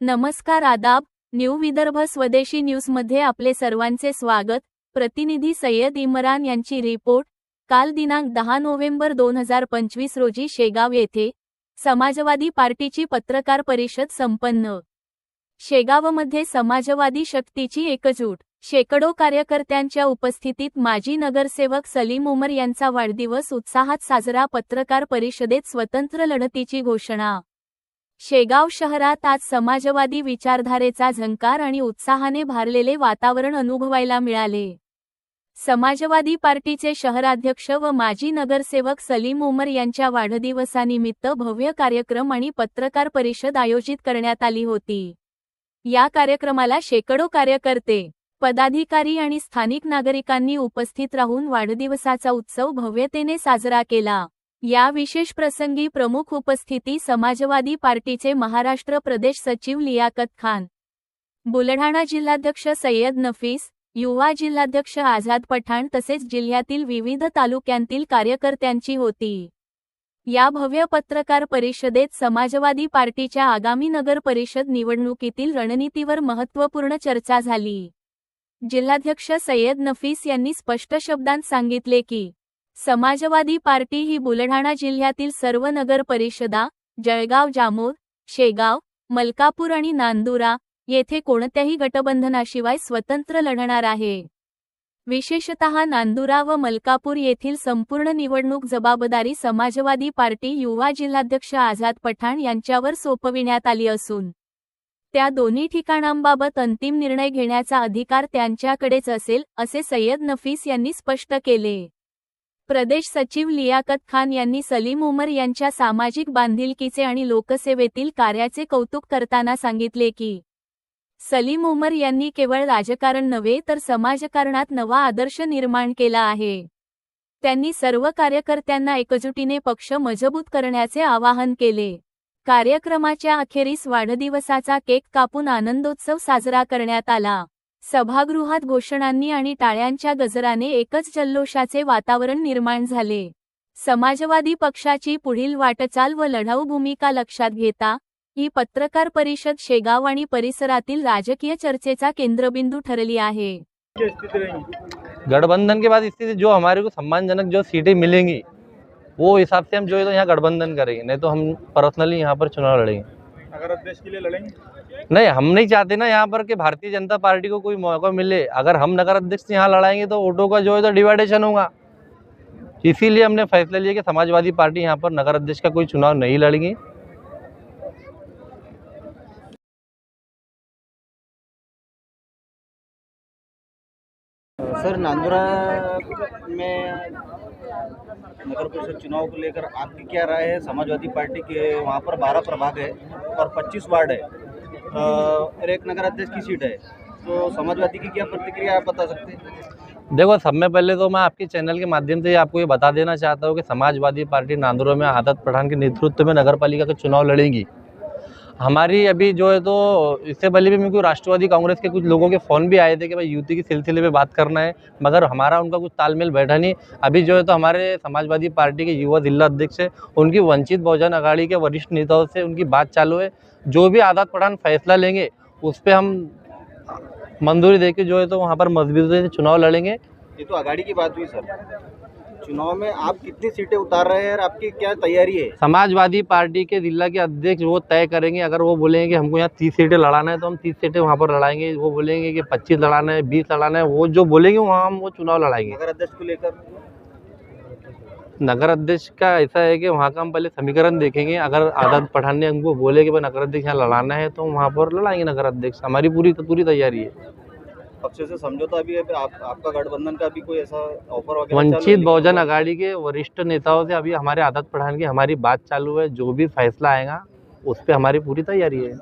नमस्कार आदाब न्यू विदर्भ स्वदेशी न्यूजमध्ये आपले सर्वांचे स्वागत. प्रतिनिधी सय्यद इम्रान यांची रिपोर्ट. काल दिनांक दहा नोव्हेंबर दोन हजार पंचवीस रोजी शेगाव येथे समाजवादी पार्टीची पत्रकार परिषद संपन्न. शेगावमध्ये समाजवादी शक्तीची एकजूट शेकडो कार्यकर्त्यांच्या उपस्थितीत माजी नगरसेवक सलीम उमर यांचा वाढदिवस उत्साहात साजरा पत्रकार परिषदेत स्वतंत्र लढतीची घोषणा. शेगाव शहरात आज समाजवादी विचारधारेचा झंकार आणि उत्साहाने भारलेले वातावरण अनुभवायला मिळाले. समाजवादी पार्टीचे शहराध्यक्ष व माजी नगरसेवक सलीम उमर यांच्या वाढदिवसानिमित्त भव्य कार्यक्रम आणि पत्रकार परिषद आयोजित करण्यात आली होती. या कार्यक्रमाला शेकडो कार्यकर्ते पदाधिकारी आणि स्थानिक नागरिकांनी उपस्थित राहून वाढदिवसाचा उत्सव भव्यतेने साजरा केला. या विशेष प्रसंगी प्रमुख उपस्थिती समाजवादी पार्टीचे महाराष्ट्र प्रदेश सचिव लियाकत खान. बुलढाणा जिल्हाध्यक्ष सय्यद नफीस युवा जिल्हाध्यक्ष आझाद पठाण तसेच जिल्ह्यातील विविध तालुक्यांतील कार्यकर्त्यांची होती. या भव्य पत्रकार परिषदेत समाजवादी पार्टीच्या आगामी नगर परिषद निवडणुकीतील रणनीतीवर महत्त्वपूर्ण चर्चा झाली. जिल्हाध्यक्ष सय्यद नफीस यांनी स्पष्ट शब्दांत सांगितले की समाजवादी पार्टी ही बुलढाणा जिल्ह्यातील सर्व नगर परिषदा जळगाव जामोद शेगाव मलकापूर आणि नांदुरा येथे कोणत्याही गटबंधनाशिवाय स्वतंत्र लढणार आहे. विशेषतः नांदुरा व मलकापूर येथील संपूर्ण निवडणूक जबाबदारी समाजवादी पार्टी युवा जिल्हाध्यक्ष आझाद पठाण यांच्यावर सोपविण्यात आली असून त्या दोन्ही ठिकाणांबाबत अंतिम निर्णय घेण्याचा अधिकार त्यांच्याकडेच असेल असे सय्यद नफीस यांनी स्पष्ट केले. प्रदेश सचिव लियाकत खान यांनी सलीम उमर यांच्या सामाजिक बांधिलकीचे आणि लोकसेवेतील कार्याचे कौतुक करताना सांगितले की सलीम उमर यांनी केवळ राजकारण नव्हे तर समाजकारणात नवा आदर्श निर्माण केला आहे. त्यांनी सर्व कार्यकर्त्यांना एकजुटीने पक्ष मजबूत करण्याचे आवाहन केले. कार्यक्रमाच्या अखेरीस वाढदिवसाचा केक कापून आनंदोत्सव साजरा करण्यात आला. सभागृहात घोषणांनी आणि टाळ्यांच्या गजराने एकच जल्लोषाचे वातावरण निर्माण झाले. समाजवादी पक्षाची पुढील वाटचाल व लढाऊ भूमिका लक्षात घेता ही पत्रकार परिषद शेगाव आणि परिसरातील राजकीय चर्चेचा केंद्रबिंदू ठरली आहे. गठबंधन के बाद स्थिति जो हमारे को सम्मानजनक जो सीटें मिलेंगी वो हिसाब से हम जो है तो यहाँ गठबंधन करेंगे नहीं तो हम पर्सनली यहाँ पर चुनाव लड़ेंगे। अगर अध्यक्ष के लिए लड़ेंगे? नहीं हम नहीं चाहते ना यहाँ पर कि भारतीय जनता पार्टी को कोई मौका मिले। अगर हम नगर अध्यक्ष से यहाँ लड़ाएँगे तो वोटों का जो है तो डिवाइडेशन होगा। इसीलिए हमने फैसला लिया कि समाजवादी पार्टी यहाँ पर नगर अध्यक्ष का कोई चुनाव नहीं लड़ेगी। सर नांदुरा में नगर परिषद चुनाव को लेकर आपकी क्या राय है? समाजवादी पार्टी के वहाँ पर 12 प्रभाग है और 25 वार्ड है और एक नगर अध्यक्ष की सीट है। तो समाजवादी की क्या प्रतिक्रिया आप बता सकते हैं? देखो, सब में पहले तो मैं आपके चैनल के माध्यम से आपको ये बता देना चाहता हूँ कि समाजवादी पार्टी नांदुरा में आदत पठान के नेतृत्व में नगर पालिका का चुनाव लड़ेगी। हमारी अभी जो है तो इससे पहले भी मेरे को राष्ट्रवादी कांग्रेस के कुछ लोगों के फ़ोन भी आए थे कि भाई युति के सिलसिले में बात करना है, मगर हमारा उनका कुछ तालमेल बैठा नहीं। अभी जो है तो हमारे समाजवादी पार्टी के युवा जिला अध्यक्ष है, उनकी वंचित बहुजन अघाड़ी के वरिष्ठ नेताओं से उनकी बात चालू है। जो भी आदत पठान फैसला लेंगे, उस पर हम मंजूरी दे जो है तो वहाँ पर मजबूती से चुनाव लड़ेंगे। ये तो आघाड़ी की बात हुई, सर। चुनाव में आप कितनी सीटें उतार रहे हैं और आपकी क्या तैयारी है? समाजवादी पार्टी के जिला के अध्यक्ष वो तय करेंगे। अगर वो बोलेंगे कि हमको यहाँ तीस सीटें लड़ाना है तो हम तीस सीटें वहाँ पर लड़ाएँगे। वो बोलेंगे कि पच्चीस लड़ाना है बीस लड़ाना है वो जो बोलेंगे वहाँ हम वो चुनाव लड़ाएँगे। नगर अध्यक्ष को लेकर? नगर अध्यक्ष का ऐसा है कि वहाँ का हम पहले समीकरण देखेंगे। अगर आदत पठान ने हमको बोले कि भाई नगर अध्यक्ष यहाँ लड़ाना है तो वहाँ पर लड़ाएँगे नगर अध्यक्ष। हमारी पूरी पूरी तैयारी है। पक्ष से समझौता भी है आप आपका गठबंधन का भी कोई ऐसा ऑफ़र वगैरह वंचित बहुजन अघाड़ी के वरिष्ठ नेताओं से अभी हमारे आदत पढ़ाने की हमारी बात चालू है जो भी फैसला आएगा उस पर हमारी पूरी तैयारी है।